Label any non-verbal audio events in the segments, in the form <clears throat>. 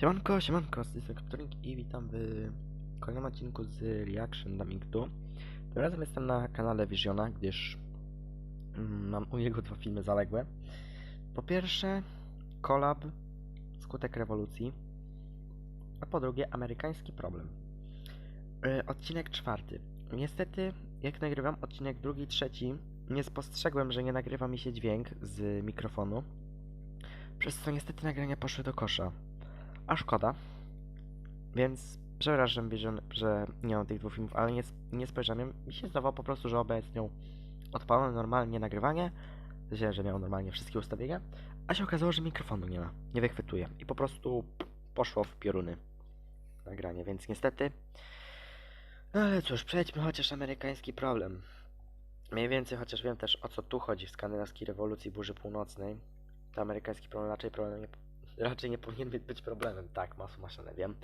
Siemanko, siemanko, z tej i witam w kolejnym odcinku z Reaction Dumming 2. Tym razem jestem na kanale Visiona, gdyż mm, mam u niego dwa filmy zaległe. Po pierwsze, collab Skutek rewolucji, a po drugie, amerykański problem. Yy, odcinek czwarty. Niestety, jak nagrywam odcinek drugi, trzeci, nie spostrzegłem, że nie nagrywa mi się dźwięk z mikrofonu, przez co niestety nagrania poszły do kosza. A szkoda. Więc przepraszam, że nie mam tych dwóch filmów, ale nie, nie spojrzałem. Mi się zdawało po prostu, że OBS miał odpalone normalnie nagrywanie. Sensie, że miał normalnie wszystkie ustawienia. A się okazało, że mikrofonu nie ma. Nie wychwytuje. I po prostu poszło w pioruny nagranie, więc niestety. No ale cóż, przejdźmy chociaż amerykański problem. Mniej więcej, chociaż wiem też o co tu chodzi w skandynawskiej rewolucji burzy północnej. To amerykański problem raczej problem nie, raczej nie powinien być, problemem. Tak, masło maszynę, wiem.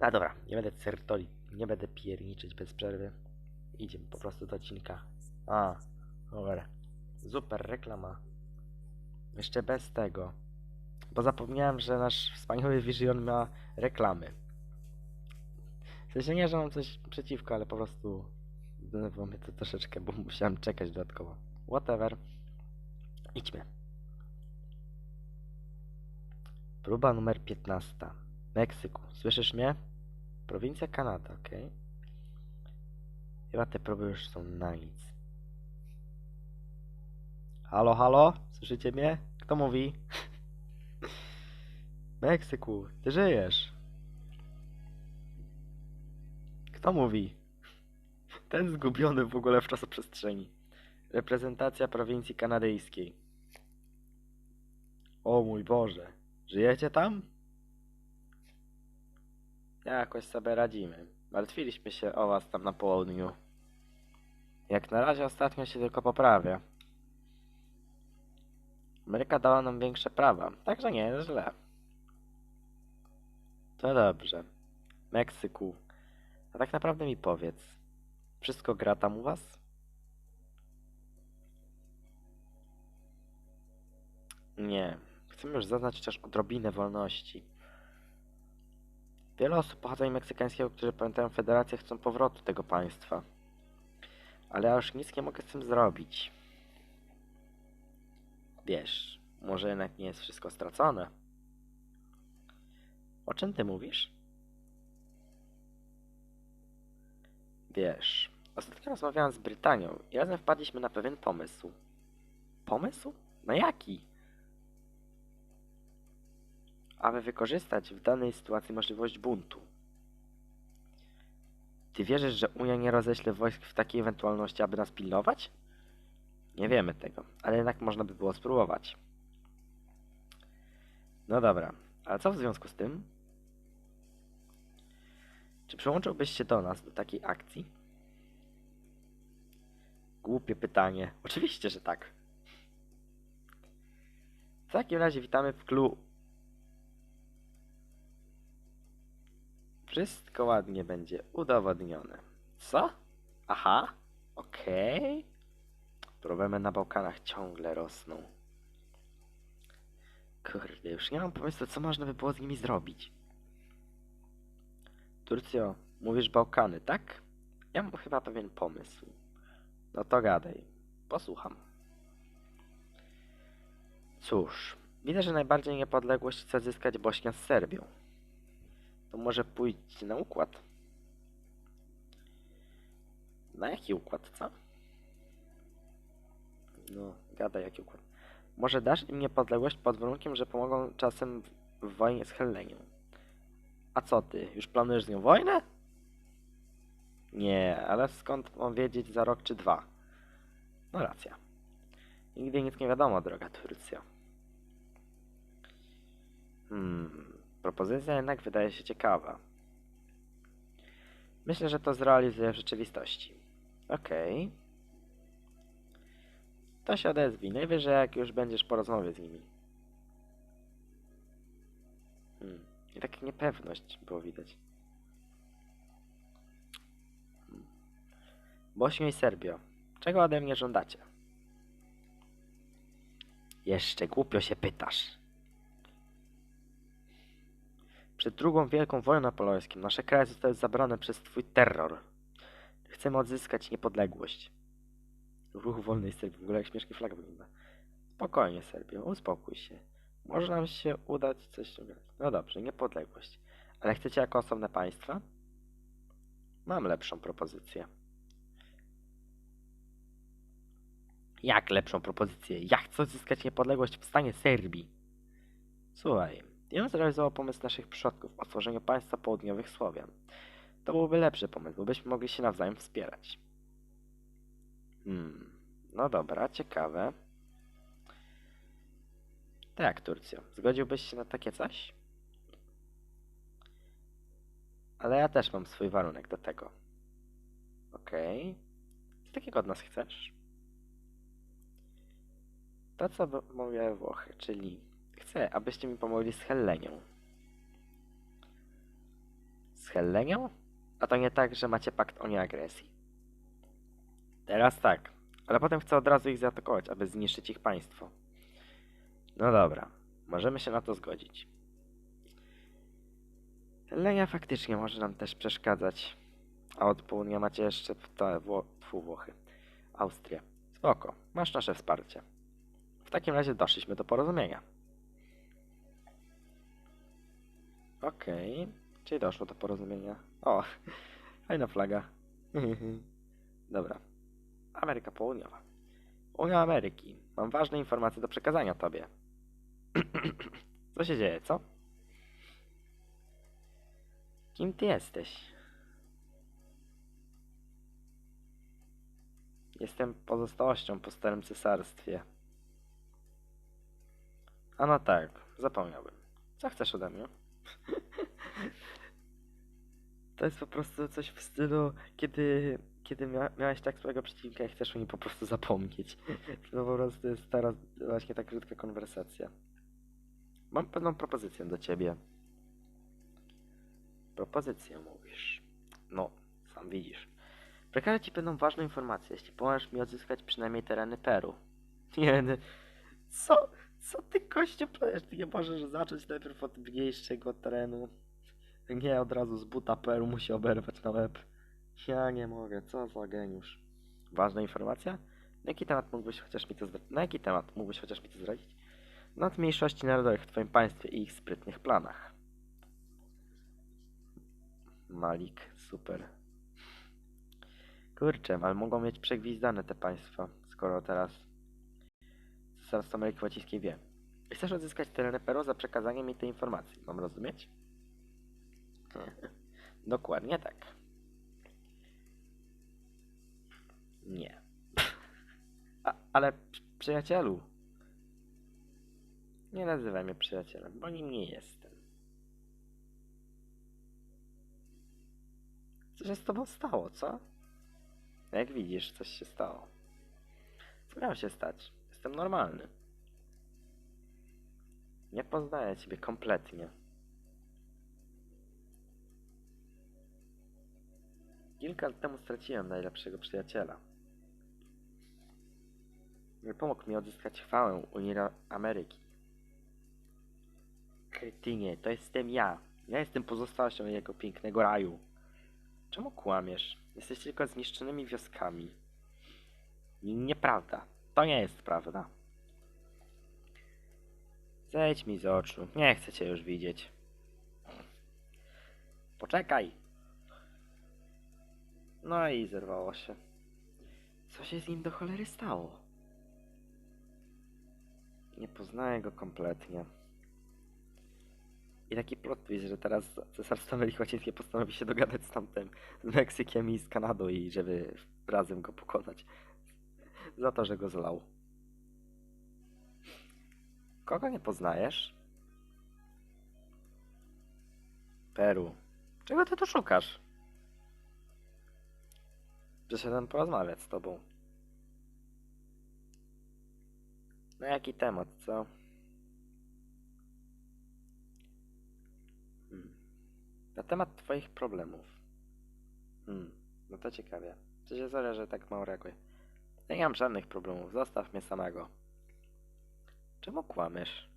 No dobra, nie będę certoli, nie będę pierniczyć bez przerwy. Idziemy po prostu do odcinka. A, dobra. Super reklama. Jeszcze bez tego. Bo zapomniałem, że nasz wspaniały Vision ma reklamy. W sensie nie, że mam coś przeciwko, ale po prostu denerwowało mnie to troszeczkę, bo musiałem czekać dodatkowo. Whatever. Idźmy. Próba numer 15. Meksyku. Słyszysz mnie? Prowincja Kanada, okej. Chyba te próby już są na nic. Halo, halo? Słyszycie mnie? Kto mówi? <laughs> Meksyku, ty żyjesz. Kto mówi? Ten zgubiony w ogóle w czasoprzestrzeni. Reprezentacja prowincji kanadyjskiej. O mój Boże. Żyjecie tam? Jakoś sobie radzimy. Martwiliśmy się o was tam na południu. Jak na razie ostatnio się tylko poprawia. Ameryka dała nam większe prawa, także nie jest źle. To dobrze. Meksyku. A tak naprawdę mi powiedz. Wszystko gra tam u was? Nie. Chcemy już zaznać chociaż odrobinę wolności. Wiele osób pochodzenia meksykańskiego, którzy pamiętają federację, chcą powrotu tego państwa. Ale ja już nic nie mogę z tym zrobić. Wiesz, może jednak nie jest wszystko stracone. O czym ty mówisz? Wiesz, ostatnio rozmawiałem z Brytanią i razem wpadliśmy na pewien pomysł. Pomysł? Na jaki? Aby wykorzystać w danej sytuacji możliwość buntu. Ty wierzysz, że Unia nie roześle wojsk w takiej ewentualności, aby nas pilnować? Nie wiemy tego, ale jednak można by było spróbować. No dobra, ale co w związku z tym? Czy przyłączyłbyś się do nas, do takiej akcji? Głupie pytanie. Oczywiście, że tak. W takim razie witamy w klu Wszystko ładnie będzie udowodnione. Co? Aha, okej. Problemy na Bałkanach ciągle rosną. Kurde, już nie mam pomysłu, co można by było z nimi zrobić. Turcjo, mówisz Bałkany, tak? Ja mam chyba pewien pomysł. No to gadaj. Posłucham. Cóż, widzę, że najbardziej niepodległość chce zyskać Bośnia z Serbią to może pójść na układ. Na jaki układ, co? No, gadaj jaki układ. Może dasz im niepodległość pod warunkiem, że pomogą czasem w, w wojnie z Hellenią. A co ty, już planujesz z nią wojnę? Nie, ale skąd mam wiedzieć za rok czy dwa? No racja. Nigdy nic nie wiadomo, droga Turcja. Hmm, Propozycja jednak wydaje się ciekawa. Myślę, że to zrealizuję w rzeczywistości. Okej. Okay. To się odezwij. Najwyżej jak już będziesz po rozmowie z nimi. Hmm. I tak niepewność było widać. Hmm. Bośnio i Serbio. Czego ode mnie żądacie? Jeszcze głupio się pytasz. Przed drugą wielką wojną napoleońską nasze kraje zostały zabrane przez twój terror. Chcemy odzyskać niepodległość. Ruch wolnej Serbii. W ogóle jak śmiesznie flaga wygląda. Spokojnie, Serbio, uspokój się. Może nam się udać coś ściągać. No dobrze, niepodległość. Ale chcecie jako osobne państwa? Mam lepszą propozycję. Jak lepszą propozycję? Ja chcę odzyskać niepodległość w stanie Serbii. Słuchaj, ja bym zrealizował pomysł naszych przodków o tworzeniu państwa południowych Słowian. To byłby lepszy pomysł, bo byśmy mogli się nawzajem wspierać. Hmm, no dobra, ciekawe. Tak, Turcjo, zgodziłbyś się na takie coś? Ale ja też mam swój warunek do tego. Okej. Co takiego od nas chcesz? To, co mówię Włochy, czyli chcę, abyście mi pomogli z Hellenią. Z Hellenią? A to nie tak, że macie pakt o nieagresji. Teraz tak, ale potem chcę od razu ich zaatakować, aby zniszczyć ich państwo. No dobra, możemy się na to zgodzić. Lenia faktycznie może nam też przeszkadzać. A od południa macie jeszcze te Włochy. Austrię. Spoko, masz nasze wsparcie. W takim razie doszliśmy do porozumienia. Okej, czyli doszło do porozumienia. O, <laughs> fajna flaga. <laughs> Dobra. Ameryka Południowa. Unia Ameryki. Mam ważne informacje do przekazania tobie. <clears throat> Co się dzieje, co? Kim ty jesteś? Jestem pozostałością po starym cesarstwie. A no tak, zapomniałbym. Co chcesz ode mnie? <laughs> To jest po prostu coś w stylu, kiedy, kiedy mia miałeś tak swojego przeciwnika i chcesz o nim po prostu zapomnieć. <laughs> To po prostu jest teraz właśnie ta krótka konwersacja. Mam pewną propozycję do ciebie. Propozycję mówisz. No, sam widzisz. Przekażę ci pewną ważną informację, jeśli pomożesz mi odzyskać przynajmniej tereny Peru. <laughs> Nie, nie. Co? Co ty koście plujesz? Ty nie możesz zacząć najpierw od mniejszego terenu. Nie od razu z buta Peru musi oberwać na łeb. Ja nie mogę, co za geniusz. Ważna informacja? Na jaki temat mógłbyś chociaż mi to zdradzić? Na jaki temat mógłbyś chociaż mi to zdradzić? Nad mniejszości narodowych w twoim państwie i ich sprytnych planach. Malik, super. Kurczę, ale mogą mieć przegwizdane te państwa, skoro teraz Cesarstwo Ameryki Łacińskiej wie. Chcesz odzyskać tereny Peru za przekazanie mi tej informacji, mam rozumieć? <laughs> Dokładnie tak. Nie. <laughs> A, ale przy- przyjacielu. Nie nazywaj mnie przyjacielem, bo nim nie jestem. Co się z tobą stało, co? Jak widzisz, coś się stało. Co miało się stać? Jestem normalny. Nie poznaję ciebie kompletnie. Kilka lat temu straciłem najlepszego przyjaciela. Nie pomógł mi odzyskać chwałę Unii Ameryki. Kretynie, to jestem ja. Ja jestem pozostałością jego pięknego raju. Czemu kłamiesz? Jesteś tylko zniszczonymi wioskami. Nieprawda. To nie jest prawda. Zejdź mi z oczu. Nie chcę cię już widzieć. Poczekaj. No i zerwało się. Co się z nim do cholery stało? Nie poznaję go kompletnie. I taki plot twist, że teraz Cesarstwo Ameryki Łacińskiej postanowi się dogadać z tamtym, z Meksykiem i z Kanadą i żeby razem go pokonać. Za to, że go zlał. Kogo nie poznajesz? Peru. Czego ty tu szukasz? Przyszedłem porozmawiać z tobą. Na jaki temat, co? Hmm. Na temat twoich problemów. Hmm, no to ciekawie. Co się zdarza, że tak mało reaguję? Nie mam żadnych problemów, zostaw mnie samego. Czemu kłamiesz?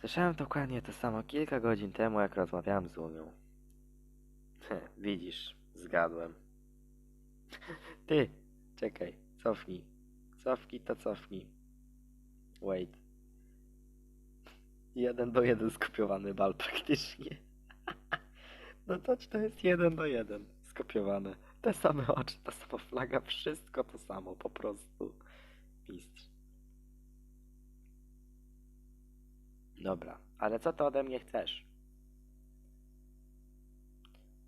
Słyszałem dokładnie to samo kilka godzin temu, jak rozmawiałem z. Heh, Widzisz, zgadłem. <laughs> Ty, czekaj, cofnij. Cofnij to cofnij. Wait. Jeden do jeden skopiowany bal praktycznie. <laughs> No to to jest jeden do jeden skopiowane. Te same oczy, ta sama flaga, wszystko to samo, po prostu. Mistrz. Dobra, ale co to ode mnie chcesz?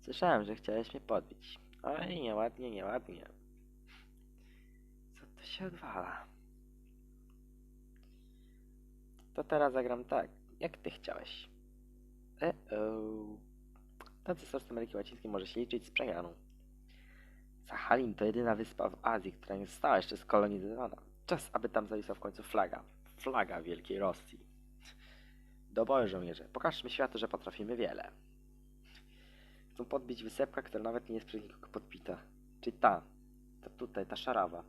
Słyszałem, że chciałeś mnie podbić. Oj, nieładnie, nieładnie. Co to się odwala? To teraz zagram tak, jak ty chciałeś. E-oh. To cesarstwo Ameryki Łacińskiej może się liczyć z przegraną. Sachalin to jedyna wyspa w Azji, która nie została jeszcze skolonizowana. Czas, aby tam zawisła w końcu flaga. Flaga Wielkiej Rosji. Do boju, żołnierze. Pokażmy światu, że potrafimy wiele. Chcą podbić wysepka, która nawet nie jest przez nikogo podbita. Czyli ta. Ta tutaj, ta szarawa.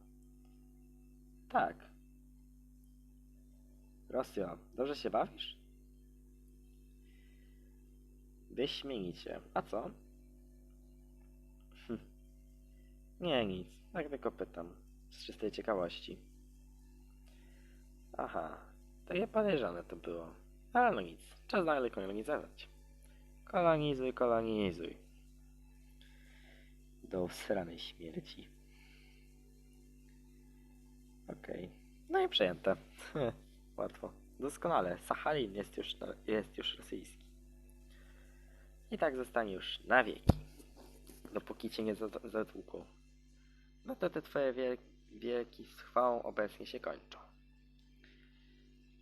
Tak. Rosjo, dobrze się bawisz? Wyśmienicie. A co? Nie, nic. Tak tylko pytam. Z czystej ciekawości. Aha. Takie podejrzane to było. Ale no nic. Czas dalej kolonizować. Kolonizuj, kolonizuj. Do usranej śmierci. Okej. No i przejęte. <laughs> Łatwo. Doskonale. Sachalin jest już, jest już rosyjski. I tak zostanie już na wieki. Dopóki cię nie zat- zatłuką. No to te twoje wie wieki z chwałą obecnie się kończą.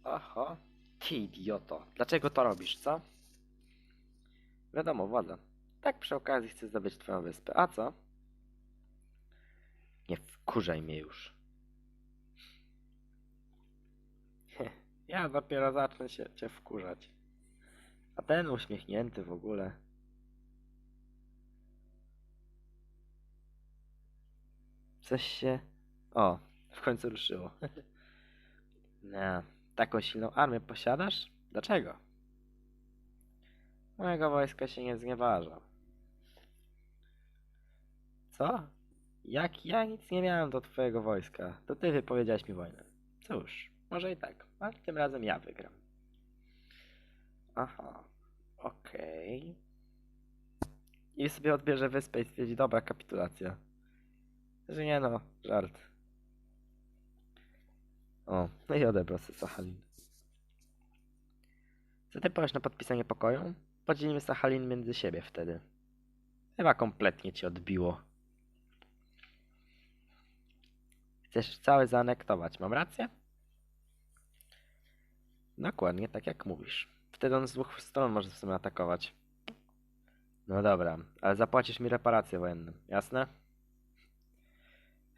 Oho. Ty idioto. Dlaczego to robisz, co? Wiadomo, władza. Tak przy okazji chcę zdobyć twoją wyspę. A co? Nie wkurzaj mnie już. Ja dopiero zacznę się cię wkurzać. A ten uśmiechnięty w ogóle. Coś się... O, w końcu ruszyło. <laughs> Nie, taką silną armię posiadasz? Dlaczego? Mojego wojska się nie znieważa. Co? Jak ja nic nie miałem do twojego wojska, to ty wypowiedziałeś mi wojnę. Cóż, może i tak, ale tym razem ja wygram. Aha, okej. I sobie odbierze wyspę i stwierdzi, dobra, kapitulacja. Że nie no, żart. O, no i odebrał sobie Sachalin. Powiesz na podpisanie pokoju? Podzielimy Sachalin między siebie wtedy. Chyba kompletnie cię odbiło. Chcesz cały zaanektować, mam rację? Dokładnie tak jak mówisz. Wtedy on z dwóch stron może w sumie atakować. No dobra, ale zapłacisz mi reparacje wojenne, jasne?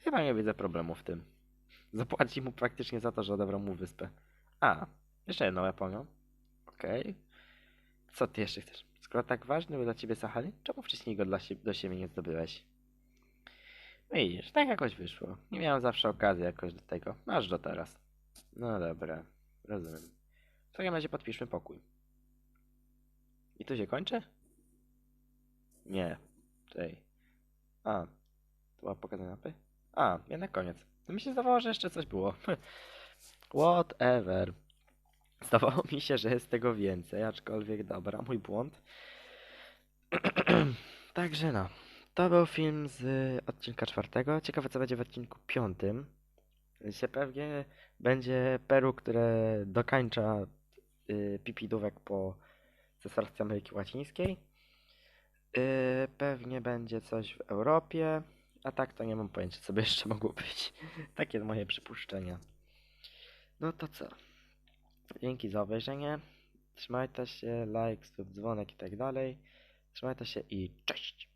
Chyba nie widzę problemu w tym. Zapłaci mu praktycznie za to, że odebrał mu wyspę. A, jeszcze jedną Japonią. Okej. Co ty jeszcze chcesz? Skoro tak ważny był dla ciebie Sachalin, czemu wcześniej go dla do siebie nie zdobyłeś? Widzisz, tak jakoś wyszło. Nie miałem zawsze okazji jakoś do tego. Masz do teraz. No dobra, rozumiem. W takim razie podpiszmy pokój. I tu się kończy? Nie. Tutaj. A. To była pokazana mapy? A, jednak koniec. To mi się zdawało, że jeszcze coś było. <laughs> Whatever. Zdawało mi się, że jest tego więcej, aczkolwiek dobra, mój błąd. <clears throat> Także no. To był film z odcinka czwartego. Ciekawe co będzie w odcinku piątym. Się pewnie będzie Peru, które dokańcza y, pipidówek po Cesarstwie Ameryki Łacińskiej. Y, pewnie będzie coś w Europie. A tak to nie mam pojęcia, co by jeszcze mogło być. <laughs> Takie moje przypuszczenia. No to co? Dzięki za obejrzenie. Trzymajcie się, like, sub, dzwonek i tak dalej. Trzymajcie się i cześć!